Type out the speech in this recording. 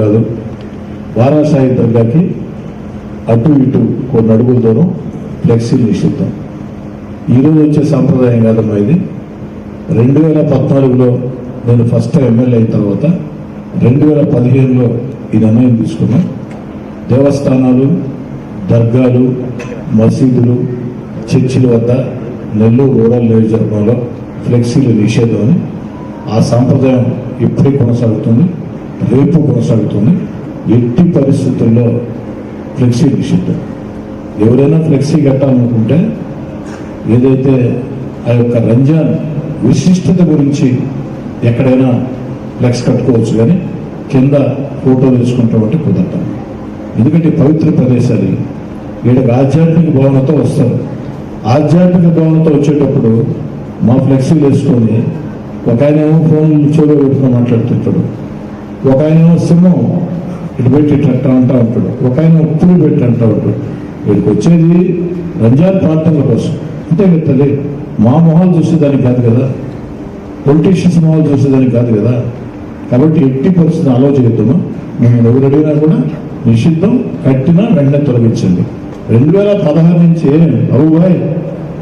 కాదు. వారాసాయి దర్గాకి అటు ఇటు కొన్ని అడుగుల దూరం ఫ్లెక్సీలు నిషిద్దాం ఈరోజు వచ్చే సాంప్రదాయం కాదమ్మా ఇది. రెండు వేల పద్నాలుగులో నేను ఫస్ట్ ఎమ్మెల్యే అయిన తర్వాత రెండు వేల పదిహేనులో ఈ నిర్ణయం తీసుకున్నాం. దేవస్థానాలు దర్గాలు మసీదులు చర్చిల వద్ద నెల్లూరు రూరల్ నియోజకవర్గంలో ఫ్లెక్సీలు నిషేధం అని ఆ సాంప్రదాయం ఇప్పుడే కొనసాగుతుంది. రేపు కొనసాగుతుంది. ఎట్టి పరిస్థితుల్లో ఫ్లెక్సీ నిషిద్ధం ఎవరైనా ఫ్లెక్సీ కట్టాలనుకుంటే ఏదైతే ఆ యొక్క రంజాన్ విశిష్టత గురించి ఎక్కడైనా ఫ్లెక్స్ కట్టుకోవచ్చు కానీ కింద ఫోటోలు తీసుకుంటామంటే కుదరటం ఎందుకంటే పవిత్ర ప్రదేశాలు ఇవి. వీళ్ళకి ఆధ్యాత్మిక భావనతో వస్తారు. ఆధ్యాత్మిక భావనతో వచ్చేటప్పుడు మా ఫ్లెక్సీలు వేసుకొని ఒక ఆయన ఏమో ఫోన్ చెవిలో పెట్టుకొని మాట్లాడుతుంటాడు. ఒక ఆయన సింహం ఇటు పెట్టి ఇట్లా అంటా ఉంటాడు. ఒక ఆయన ఉప్పులు పెట్టి అంటా ఉంటాడు. వీడికి వచ్చేది రంజాన్ ప్రార్థనల కోసం. అంతే కదా మా మొహాలు చూసేదానికి కాదు కదా. పొలిటీషియన్స్ మొహాలు చూసేదానికి కాదు కదా. కాబట్టి ఎట్టి పరిస్థితిని ఆలోచిద్దాము మేము ఎవరు అడిగినా కూడా నిషిద్ధం కట్టినా వెంటనే తొలగించండి. రెండు వేల పదహారు నుంచి అవుబాయ్